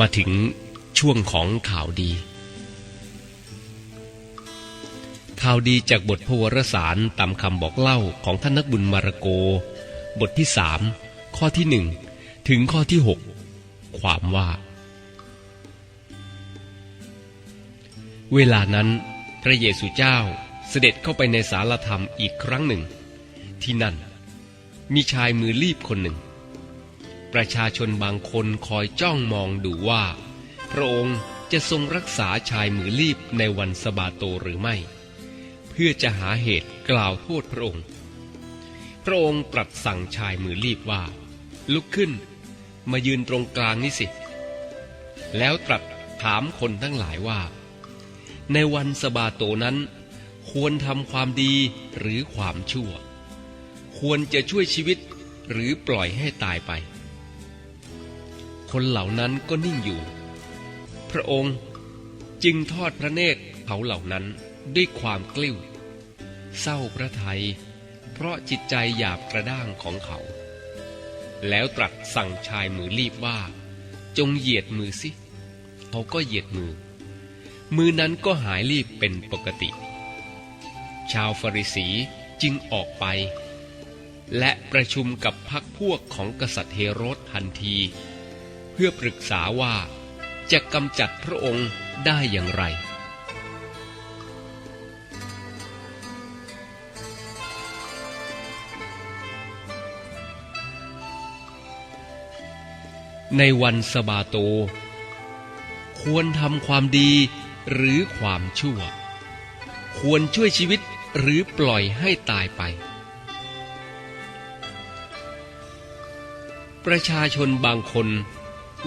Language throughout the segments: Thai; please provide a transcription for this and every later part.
มาถึงช่วงของข่าวดี ข่าวดีจากบทพวรสารตามคำบอกเล่าของท่านนักบุญมาระโก บทที่สามข้อที่หนึ่งถึงข้อที่หกความว่า เวลานั้นพระเยซูเจ้าเสด็จเข้าไปในสารธรรมอีกครั้งหนึ่ง ที่นั่น มีชายมือรีบคนหนึ่ง ประชาชนบางคนคอยจ้องมองดูว่า พระองค์จะทรงรักษาชายมือรีบในวันสบาโตหรือไม่ เพื่อจะหาเหตุกล่าวโทษพระองค์ พระองค์ตรัสสั่งชายมือรีบว่า ลุกขึ้น มายืนตรงกลางนี่สิ แล้วตรัสถามคนทั้งหลายว่า ในวันสบาโตนั้น ควรทำความดีหรือความชั่ว ควรจะช่วยชีวิตหรือปล่อยให้ตายไป คนเหล่านั้นก็นิ่งอยู่ พระองค์จึงทอดพระเนตรเขาเหล่านั้นด้วยความกลิ้ว เศร้าพระทัยเพราะจิตใจหยาบกระด้างของเขา แล้วตรัสสั่งชายมือรีบว่า จงเหยียดมือสิเขาก็เหยียดมือ มือนั้นก็หายรีบเป็นปกติ ชาวฟาริสีจึงออกไป และประชุมกับพักพวกของกษัตริย์เฮโรดทันที พื่อปรึกษาว่าจะกำจัดพระองค์ได้อย่างไร ในวันสบาโต ควรทำความดีหรือความชั่ว ควรช่วยชีวิตหรือปล่อยให้ตายไป ประชาชนบางคน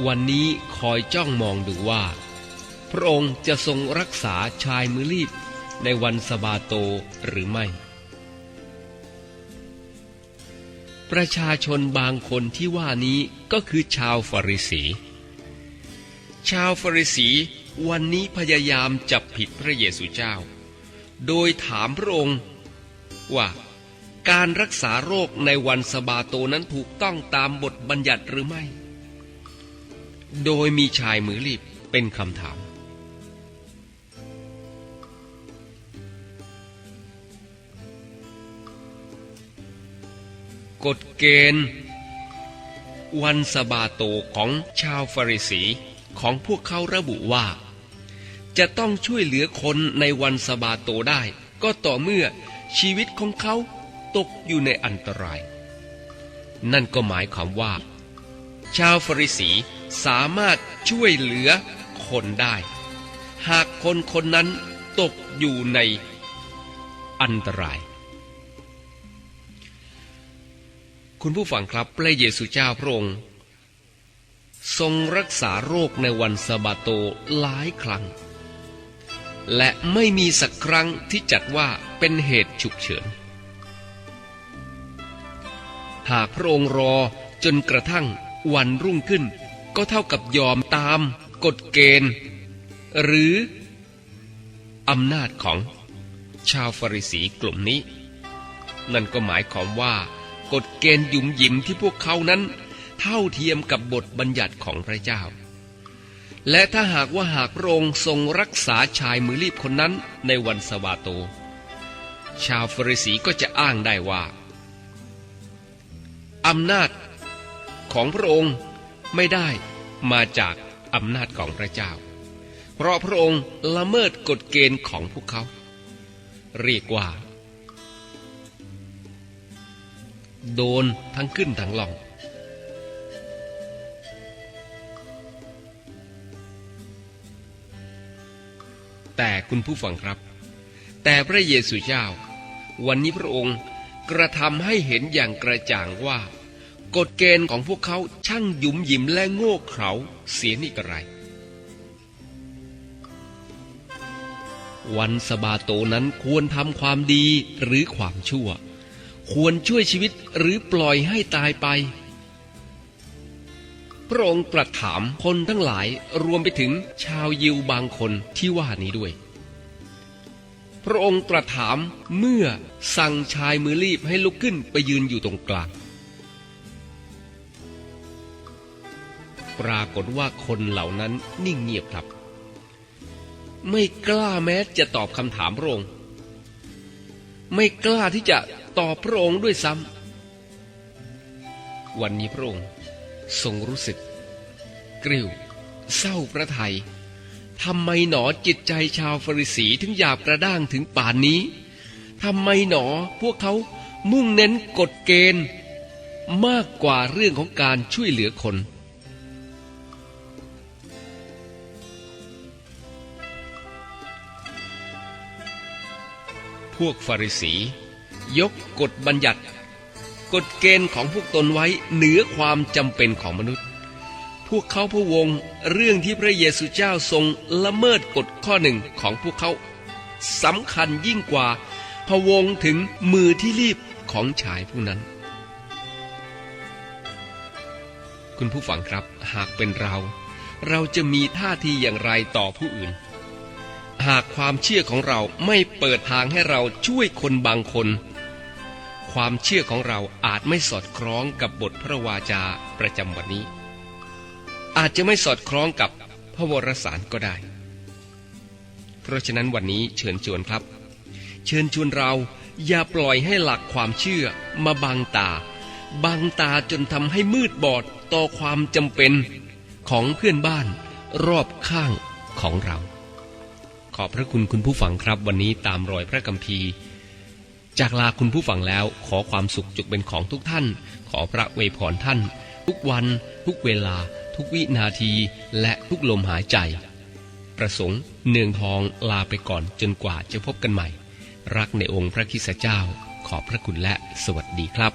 วันนี้คอยจ้องมองดูว่า พระองค์จะทรงรักษาชายมือรีบในวันสบาโตหรือไม่ ประชาชนบางคนที่ว่านี้ก็คือชาวฟาริสี ชาวฟาริสีวันนี้พยายามจับผิดพระเยซูเจ้า โดยถามพระองค์ว่าการรักษาโรคในวันสบาโตนั้นถูกต้องตามบทบัญญัติหรือไม่ โดยมีชายมือรีบเป็นคำถาม กฎเกณฑ์วันสบาโตของชาวฟาริสีของพวกเขาระบุว่า จะต้องช่วยเหลือคนในวันสบาโตได้ ก็ต่อเมื่อชีวิตของเขาตกอยู่ในอันตราย นั่นก็หมายความว่า ชาวฟาริสี สามารถช่วยเหลือคนได้ หากคนคนนั้นตกอยู่ในอันตราย คุณผู้ฟังครับ พระเยซูเจ้าพระองค์ ทรงรักษาโรคในวันสะบาโตหลายครั้ง และไม่มีสักครั้งที่จัดว่าเป็นเหตุฉุกเฉิน หากพระองค์รอจนกระทั่งวันรุ่งขึ้น ก็เท่ากับยอมตามกฎเกณฑ์ หรืออำนาจของชาวฟาริสีกลุ่มนี้ นั่นก็หมายความว่ากฎเกณฑ์หยุมหยิมที่พวกเขานั้น เท่าเทียมกับบทบัญญัติของพระเจ้า และถ้าหากว่าหากพระองค์ทรงรักษาชายมือรีบคนนั้นในวันสวาโต ชาวฟาริสีก็จะอ้างได้ว่าอำนาจของพระองค์ ไม่ได้มาจากอำนาจของพระเจ้า เพราะพระองค์ละเมิดกฎเกณฑ์ของพวกเขา เรียกว่า โดนทั้งขึ้นทั้งลงแต่คุณผู้ฟังครับ แต่พระเยซูเจ้า วันนี้พระองค์กระทำให้เห็นอย่างกระจ่างว่า กฎเกณฑ์ของพวกเขาช่างหยุมหยิมและโง่เขลาเสียนี่กระไร วันสบาโตนั้นควรทำความดีหรือความชั่ว ควรช่วยชีวิตหรือปล่อยให้ตายไป พระองค์ตรัสถามคนทั้งหลายรวมไปถึงชาวยิวบางคนที่ว่านี้ด้วยพระองค์ตรัสถามเมื่อสั่งชายมือรีบให้ลุกขึ้นไปยืนอยู่ตรงกลาง ปรากฏว่าคนเหล่านั้นนิ่งเงียบครับ ไม่กล้าแม้จะตอบคำถามพระองค์ ไม่กล้าที่จะตอบพระองค์ด้วยซ้ำวันนี้พระองค์ทรงรู้สึก กริ้วเศร้าพระทัยทำไมหนอจิตใจชาวฟริสีถึงหยาบกระด้างถึงป่านนี้ทำไมหนอพวกเขามุ่งเน้นกฎเกณฑ์ มากกว่าเรื่องของการช่วยเหลือคน วกฟาริสี ยกกฎบัญญัติ กฎเกณฑ์ของพวกตนไว้เหนือความจำเป็นของมนุษย์ พวกเขาพะวงเรื่องที่พระเยซูเจ้าทรงละเมิดกฎข้อหนึ่งของพวกเขาสำคัญยิ่งกว่าพะวงถึงมือที่รีบของชายผู้นั้น คุณผู้ฟังครับหากเป็นเรา เราจะมีท่าทีอย่างไรต่อผู้อื่น หากความเชื่อของเราไม่เปิดทางให้เราช่วยคนบางคน ความเชื่อของเราอาจไม่สอดคล้องกับบทพระวาจาประจำวันนี้ อาจจะไม่สอดคล้องกับพระวรสารก็ได้ เพราะฉะนั้นวันนี้เชิญชวนครับ เชิญชวนเราอย่าปล่อยให้หลักความเชื่อมาบังตา บังตาจนทำให้มืดบอดต่อความจำเป็นของเพื่อนบ้านรอบข้างของเรา ขอบพระคุณคุณผู้ฟังครับ วันนี้ตามรอยพระกัมภีร์จากลาคุณผู้ฟังแล้วขอความสุขจุกเป็นของทุกท่าน ขอพระเวยพรท่าน ทุกวันทุกเวลา ทุกวินาทีและทุกลมหายใจ ประสงค์เนืองทองลาไปก่อนจนกว่าจะพบกันใหม่ รักในองค์พระคิสเจ้า ขอบพระคุณและสวัสดีครับ